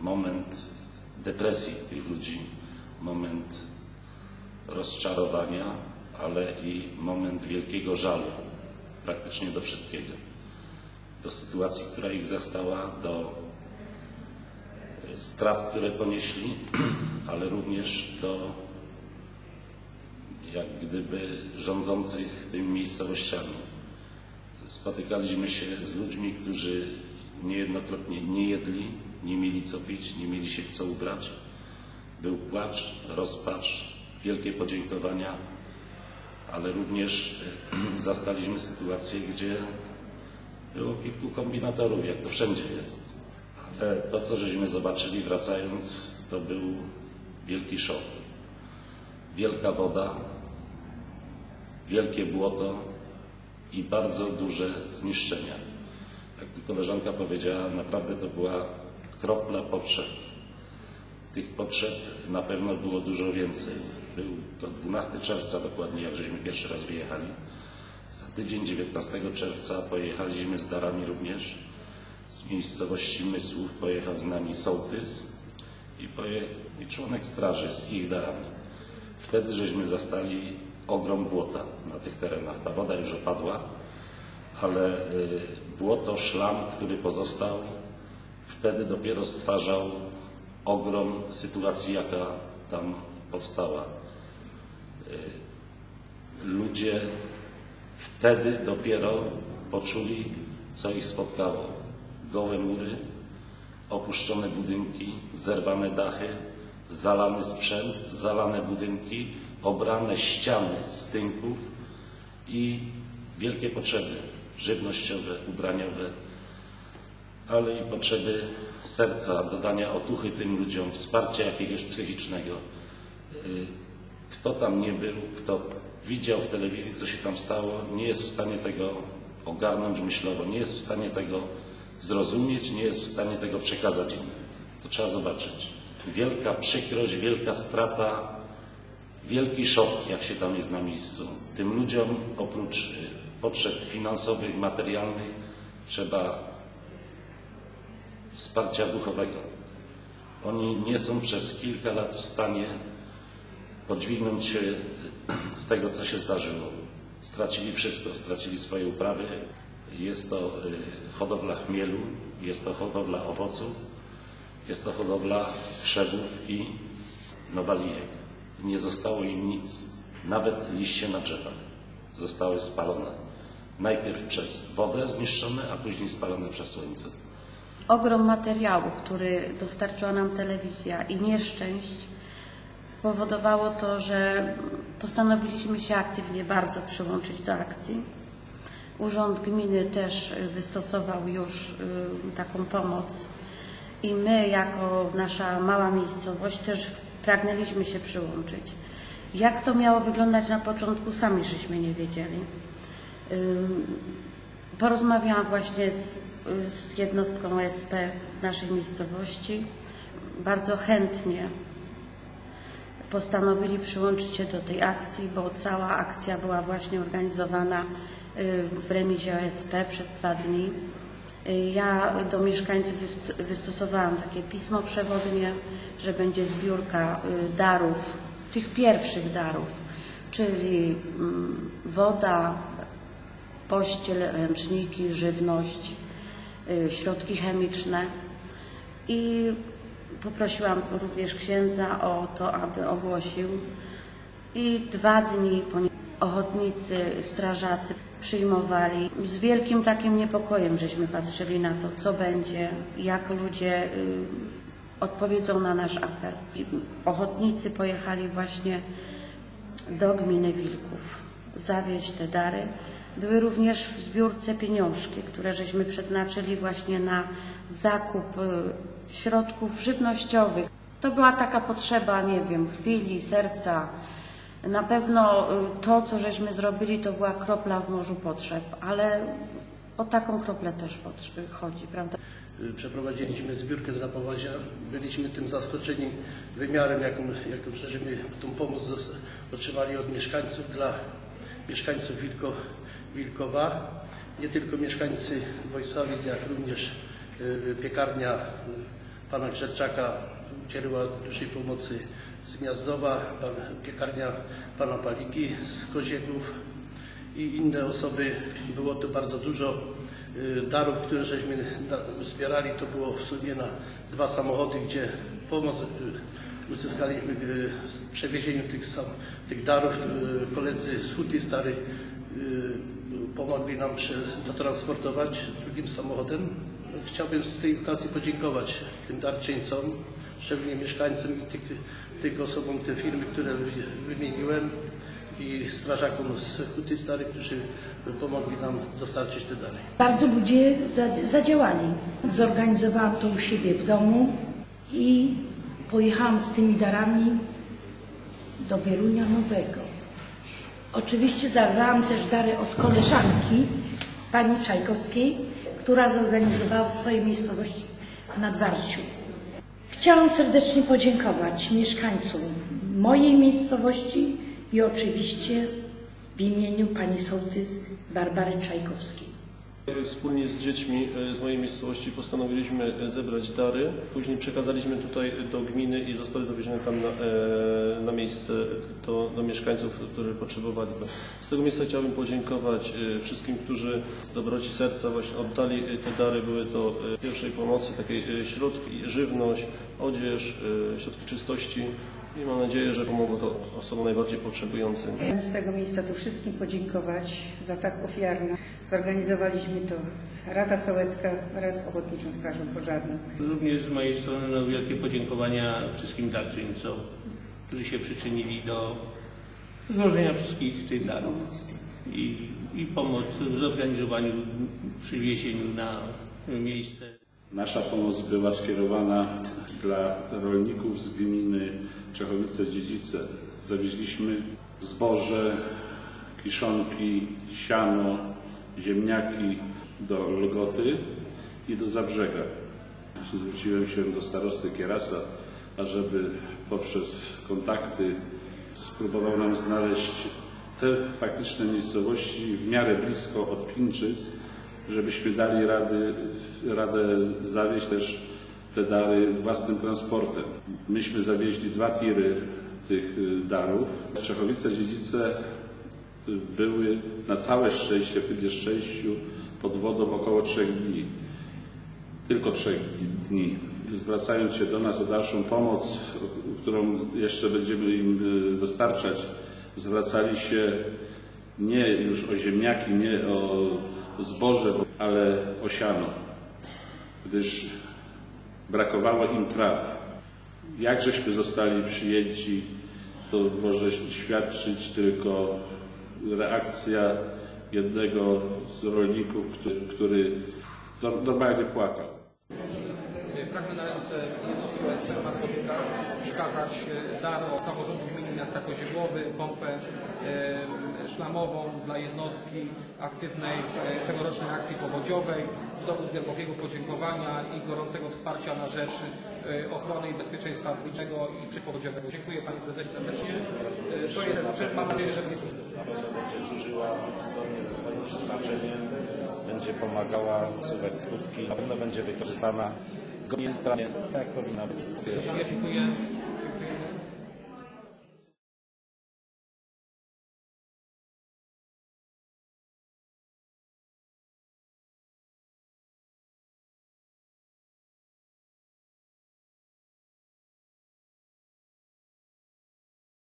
moment depresji tych ludzi, moment rozczarowania, ale i moment wielkiego żalu praktycznie do wszystkiego. Do sytuacji, która ich zastała, do strat, które ponieśli, ale również do jak gdyby rządzących tymi miejscowościami. Spotykaliśmy się z ludźmi, którzy niejednokrotnie nie jedli, nie mieli co pić, nie mieli się co ubrać. Był płacz, rozpacz, wielkie podziękowania, ale również zastaliśmy sytuację, gdzie było kilku kombinatorów, jak to wszędzie jest. Ale to, co żeśmy zobaczyli wracając, to był wielki szok. Wielka woda, wielkie błoto i bardzo duże zniszczenia. Jak tu koleżanka powiedziała, naprawdę to była kropla potrzeb. Tych potrzeb na pewno było dużo więcej. Był to 12 czerwca dokładnie, jak żeśmy pierwszy raz wyjechali. Za tydzień, 19 czerwca, pojechaliśmy z darami również. Z miejscowości Mysłów pojechał z nami sołtys i, poje... i członek straży z ich darami. Wtedy żeśmy zastali ogrom błota na tych terenach. Ta woda już opadła, ale y, błoto, szlam, który pozostał, wtedy dopiero stwarzał ogrom sytuacji, jaka tam powstała. Y, ludzie wtedy dopiero poczuli, co ich spotkało. Gołe mury, opuszczone budynki, zerwane dachy, zalany sprzęt, zalane budynki, obrane ściany z tynków i wielkie potrzeby żywnościowe, ubraniowe, ale i potrzeby serca, dodania otuchy tym ludziom, wsparcia jakiegoś psychicznego. Kto tam nie był, kto widział w telewizji, co się tam stało, nie jest w stanie tego ogarnąć myślowo, nie jest w stanie tego zrozumieć, nie jest w stanie tego przekazać innym. To trzeba zobaczyć. Wielka przykrość, wielka strata, wielki szok, jak się tam jest na miejscu. Tym ludziom oprócz potrzeb finansowych, materialnych trzeba wsparcia duchowego. Oni nie są przez kilka lat w stanie podźwignąć się z tego, co się zdarzyło. Stracili wszystko, stracili swoje uprawy. Jest to hodowla chmielu, jest to hodowla owoców, jest to hodowla krzewów i nowalijek. Nie zostało im nic, nawet liście na drzewach zostały spalone. Najpierw przez wodę zniszczone, a później spalone przez słońce. Ogrom materiału, który dostarczyła nam telewizja i nieszczęść spowodowało to, że postanowiliśmy się aktywnie bardzo przyłączyć do akcji. Urząd Gminy też wystosował już taką pomoc i my jako nasza mała miejscowość też pragnęliśmy się przyłączyć. Jak to miało wyglądać na początku, sami żeśmy nie wiedzieli. Porozmawiałam właśnie z, z jednostką SP w naszej miejscowości. Bardzo chętnie postanowili przyłączyć się do tej akcji, bo cała akcja była właśnie organizowana w remizie OSP przez dwa dni. Ja do mieszkańców wystosowałam takie pismo przewodnie, że będzie zbiórka darów, tych pierwszych darów, czyli woda, pościel, ręczniki, żywność, środki chemiczne i poprosiłam również księdza o to, aby ogłosił i dwa dni ochotnicy, strażacy przyjmowali. Z wielkim takim niepokojem żeśmy patrzyli na to, co będzie, jak ludzie odpowiedzą na nasz apel. I ochotnicy pojechali właśnie do gminy Wilków zawieźć te dary. Były również w zbiórce pieniążki, które żeśmy przeznaczyli właśnie na zakup środków żywnościowych. To była taka potrzeba, nie wiem, chwili, serca. Na pewno to, co żeśmy zrobili, to była kropla w morzu potrzeb, ale o taką kroplę też chodzi, prawda? Przeprowadziliśmy zbiórkę dla Powozia. Byliśmy tym zaskoczeni wymiarem, jaką, jaką żeśmy tą pomoc otrzymali od mieszkańców dla mieszkańców Wilko, Wilkowa. Nie tylko mieszkańcy Wojsowic, jak również piekarnia pana Grzeczaka udzieliła dużej pomocy z Gniazdowa, pan, piekarnia pana Paliki z Koziegów i inne osoby. Było to bardzo dużo y, darów, które żeśmy zbierali. To było w sumie na dwa samochody, gdzie pomoc y, uzyskaliśmy y, w przewiezieniu tych, sam, tych darów. Y, Koledzy z Huty Stary y, pomogli nam prze, dotransportować drugim samochodem. Chciałbym z tej okazji podziękować tym darczyńcom, szczególnie mieszkańcom i tych, tych osobom, te firmy, które wy- wymieniłem i strażakom z Huty Stary, którzy pomogli nam dostarczyć te dary. Bardzo ludzie za- zadziałali. Zorganizowałam to u siebie w domu i pojechałam z tymi darami do Bierunia Nowego. Oczywiście zabrałam też dary od koleżanki, pani Czajkowskiej, która zorganizowała w swojej miejscowości w Nadwarciu. Chciałam serdecznie podziękować mieszkańcom mojej miejscowości i oczywiście w imieniu pani sołtys Barbary Czajkowskiej. Wspólnie z dziećmi e, z mojej miejscowości postanowiliśmy e, zebrać dary. Później przekazaliśmy tutaj do gminy i zostały zawiezione tam na, e, na miejsce do, do mieszkańców, którzy potrzebowali. Z tego miejsca chciałbym podziękować wszystkim, którzy z dobroci serca właśnie oddali te dary. Były to pierwszej pomocy, takiej środki, żywność, odzież, środki czystości i mam nadzieję, że pomogło to osobom najbardziej potrzebującym. Z tego miejsca tu wszystkim podziękować za tak ofiarne. Zorganizowaliśmy to Rada Sołecka wraz z Ochotniczą Strażą Pożarną. Również z mojej strony no, wielkie podziękowania wszystkim darczyńcom, którzy się przyczynili do złożenia wszystkich tych darów i, i pomoc w zorganizowaniu, przywiezieniu na miejsce. Nasza pomoc była skierowana dla rolników z gminy Czechowice-Dziedzice. Zawieźliśmy zboże, kiszonki, siano, ziemniaki do Lgoty i do Zabrzega. Zwróciłem się do starosty Kierasa, ażeby poprzez kontakty spróbował nam znaleźć te faktyczne miejscowości w miarę blisko od Pinczyc, żebyśmy dali rady, radę zawieźć też te dary własnym transportem. Myśmy zawieźli dwa tiry tych y, darów. Czechowice-Dziedzice y, były na całe szczęście w tym nieszczęściu pod wodą około trzech dni. Tylko trzech dni. Zwracając się do nas o dalszą pomoc, którą jeszcze będziemy im y, dostarczać, zwracali się nie już o ziemniaki, nie o zboże, ale o siano, gdyż brakowało im traw. Jak żeśmy zostali przyjęci, to może świadczyć tylko reakcja jednego z rolników, który, który no- normalnie płakał. Pragnę na ręce jednostki OSP Markowica przekazać e, dar od samorządu gminy miasta Koziegłowy, pompę e, szlamową dla jednostki aktywnej w e, tegorocznej akcji powodziowej, dowód głębokiego podziękowania i gorącego wsparcia na rzecz e, ochrony i bezpieczeństwa publicznego i przypowodziowego. Dziękuję Pani Prezesie serdecznie. E, To jeden sprzęt, mam nadzieję, że będzie będzie służyła zgodnie ze swoim przeznaczeniem, będzie pomagała usuwać skutki, na pewno będzie wykorzystana godnie, tak jak powinna być. Ja dziękuję.